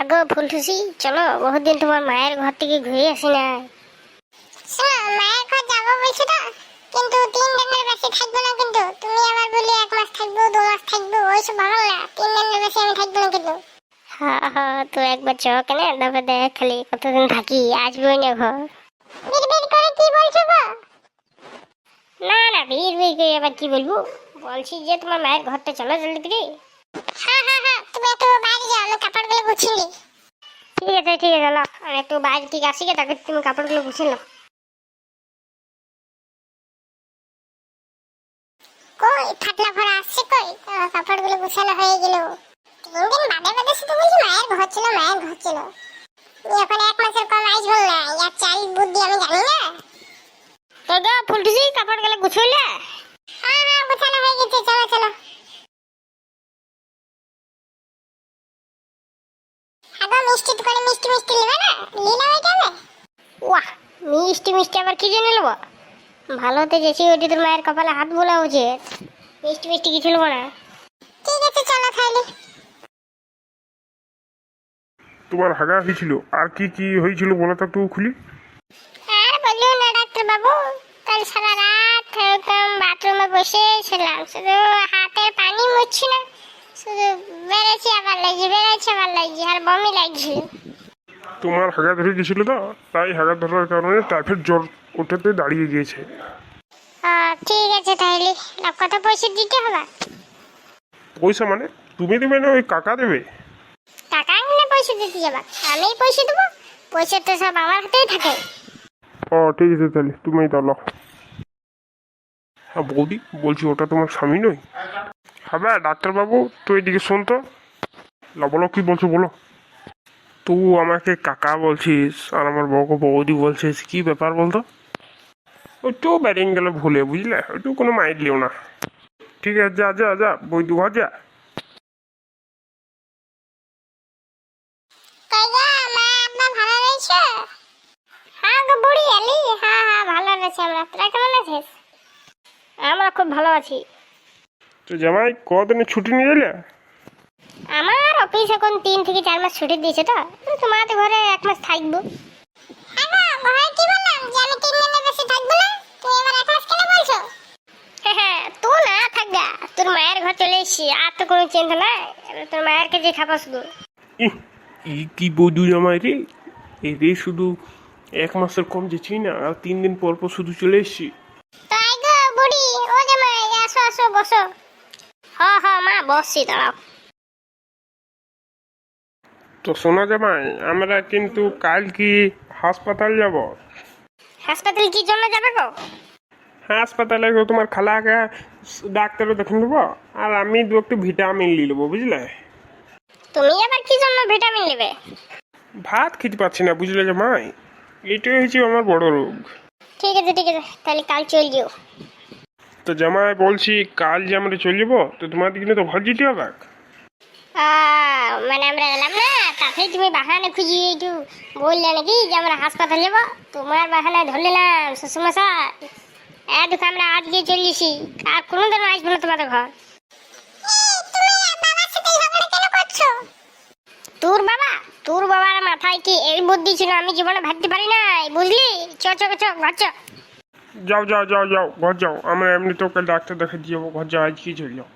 Hago ফুলটুসি চলো বহুদিন তোমার মায়ের ঘর থেকে ঘুরে আসি না শোনো মায়ের ঘর যাব বলছো তো কিন্তু তিন দিনের বেশি থাকব না কিন্তু তুমি আবার বলি এক মাস থাকব দু মাস থাকব ওইসব ভালো না? তিন দিনের বেশি আমি থাকব না কিন্তু। হ্যাঁ হ্যাঁ তো একবার চ কেন? তারপর দেখ খালি কতদিন থাকি আসবোই না ঘর বিড়বিড় করে কি বলছো গো না না ভিড় করে আবার কি বলব? বলছি যে তোমার মায়ের ঘরটা চলো জলদি করে হ্যাঁ হ্যাঁ হ্যাঁ তুমি একটু বাইরে যাও আমি কাপড়গুলো গুছিয়ে নিই ঠিক আছে ঠিক আছে চলো আমি একটু বাইরে থেকে আসি গে, তারপর তুমি কাপড়গুলো গুছিয়ে নাও। কই ফাটলা ভরা আসছে কই? কাপড়গুলো গুছানো হয়ে গেল। তিন দিন বাদে বাদে শুধু বলছি মায়ের ঘর ছিল মায়ের ঘর ছিল। এখন এক মাসের কম আসব না ইয়ার চাল বুদ্ধি আমি জানি না। তো গা ফুলটুসি কাপড়গুলো গুছাইলে? হ্যাঁ হ্যাঁ গুছানো হয়ে গেছে চলো চলো। মিষ্টি দোকানে মিষ্টি মিষ্টি নেবে না? নিলে ওই যাবে? ওয়াহ মিষ্টি মিষ্টি আবার কি জেনে নেব? ভালো হতে যেছি ওটি তোর মায়ের কপালে হাত বোলা উচিত। মিষ্টি মিষ্টি কিছু নেব না। ঠিক আছে চলো তাহলে। তোমার হাগা হয়েছিল আর কি কি হয়েছিল বলো তো একটু খুলি। আর বলিও না ডাক্তার বাবু কাল সারা রাত এরকম বাথরুমে বসে ছিলাম শুধু হাতের পানি মুছছি না শুধু বেড়েছে আবার লাগছে আবার লাগছে আর বমি লাগছে তোমার হাগা ধরে গেছিল তো তাই হাগা ধরার কারণে টাইফয়েড জ্বর ওটাতে দাঁড়িয়ে গিয়েছে। ঠিক আছে তাহলে না কত পয়সা দিতে হবে? পয়সা মানে? তুমি দেবে না ওই কাকা দেবে? টাকা আনলে পয়সা দিতে যাবা। আমি পয়সা দেবো। পয়সা তো সব আমার হাতেই থাকে। ও ঠিক আছে তাহলে তুমি দাও হ্যাঁ বৌদি বলছি ওটা তোমার স্বামী নয়? হ্যাঁ ডাক্তারবাবু তুই এদিকে শোন তো। না বলো কি বলছো বলো। তুই আমাকে কাকা বলছিস আর আমার বউকে বৌদি বলছিস কি ব্যাপার বলতো? একটু ব্যারিং গেল ভুলে বুঝলে? একটু কোনো মাইন্ড লিও না। ঠিক আছে যা যা যা বই দু যা হ্যাঁ হ্যাঁ হ্যাঁ আমরা খুব ভালো আছি। তো জামাই কদিনের ছুটি নিয়ে এলে? অফিস এখন তিন থেকে চার মাস ছুটি দিয়েছে তো তো ঘরে এক মাস থাকব। আগো ঘরে কি বললাম যে আমি তিন দিনের বেশি থাকব না? তুমি এক মাস কেন বলছো? হ্যাঁ হ্যাঁ তো না থাকবা তোর মায়ের ঘর চলে এসছি আর তো কোনো চিন্তা নাই। তোর মায়ের কাছে শুধু। ইহ, কি বৌদু জামাই রে? এই রে শুধু এক মাসের কম যেছি না আর তিন দিন পর পর শুধু চলে এসছি। তো আই গো বুড়ি ও জামাই আসো আসো বসো। হ হ মা বসছি দাঁড়াও। তো শোনা জামাই আমরা কিন্তু কাল কি হাসপাতাল যাব। হাসপাতাল কি জন্য যাবে গো? হাসপাতালে তো তোমার খালাকে ডাক্তারও দেখে নেব আর আমি দু একটু ভিটামিন নিয়ে নেব বুঝলে? তুমি আবার কি জন্য ভিটামিন নেবে? ভাত খেতে পাচ্ছি না বুঝলে জামাই এটাই হচ্ছে আমার বড় রোগ। ঠিক আছে ঠিক আছে তাহলে কাল চল যেও তো জামাই বলছি কাল যে আমরা চলে যাব তো তোমাদের কিন্তু তো ঘর যেতে হবে। আহ, মানে আমরা এলাম না তাতে তুমি বাহানা খুঁজি একটু বললে নাকি যে আমরা হাসপাতাল যাব তোমার বাহানা ধরলাম শ্বশুরমশাই। এদিকে আমরা আজকে চলিয়েছি আর কোনো দিন আসব না তোমাদের ঘর। তোর বাবা? তোর বাবার মাথায় কি এই বুদ্ধি ছিল? আমি জীবনে ভাবতে পারি নাই বুঝলি? চ চ চ ঘর চ। যাও যাও যাও যাও ঘর যাও। আমরা এমনি তোকে ডাক্তার দেখে দিয়ে যাব ঘর যাও আজকে চলে যাও।